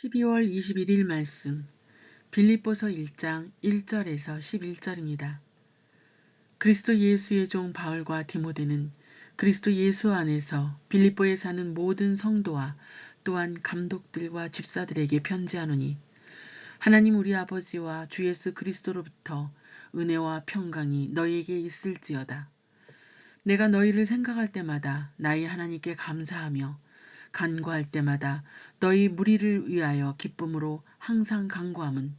12월 21일 말씀 빌립보서 1장 1절에서 11절입니다. 그리스도 예수의 종 바울과 디모데는 그리스도 예수 안에서 빌립보에 사는 모든 성도와 또한 감독들과 집사들에게 편지하노니 하나님 우리 아버지와 주 예수 그리스도로부터 은혜와 평강이 너희에게 있을지어다. 내가 너희를 생각할 때마다 나의 하나님께 감사하며 간구할 때마다 너희 무리를 위하여 기쁨으로 항상 간구함은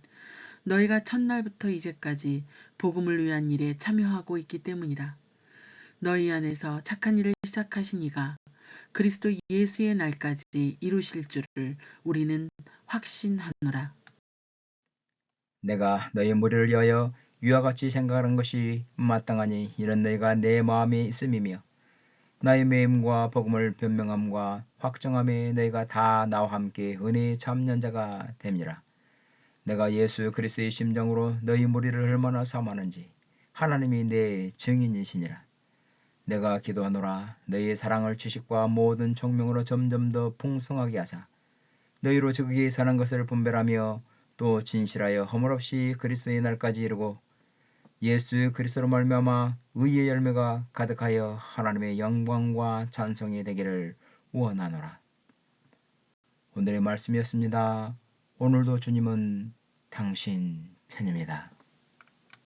너희가 첫날부터 이제까지 복음을 위한 일에 참여하고 있기 때문이라. 너희 안에서 착한 일을 시작하신 이가 그리스도 예수의 날까지 이루실 줄을 우리는 확신하노라. 내가 너희 무리를 위하여 위와 같이 생각하는 것이 마땅하니 이런 너희가 내 마음에 있음이며 나의 매임과 복음을 변명함과 확정함에 너희가 다 나와 함께 은혜의 참년자가 됨이라. 내가 예수 그리스도의 심정으로 너희 무리를 얼마나 사모하는지 하나님이 내 증인이시니라. 내가 기도하노라 너희의 사랑을 지식과 모든 총명으로 점점 더 풍성하게 하사 너희로 적극에 사는 것을 분별하며 또 진실하여 허물없이 그리스도의 날까지 이르고 예수 그리스도로 말미암아 의의 열매가 가득하여 하나님의 영광과 찬송이 되기를 원하노라. 오늘의 말씀이었습니다. 오늘도 주님은 당신 편입니다.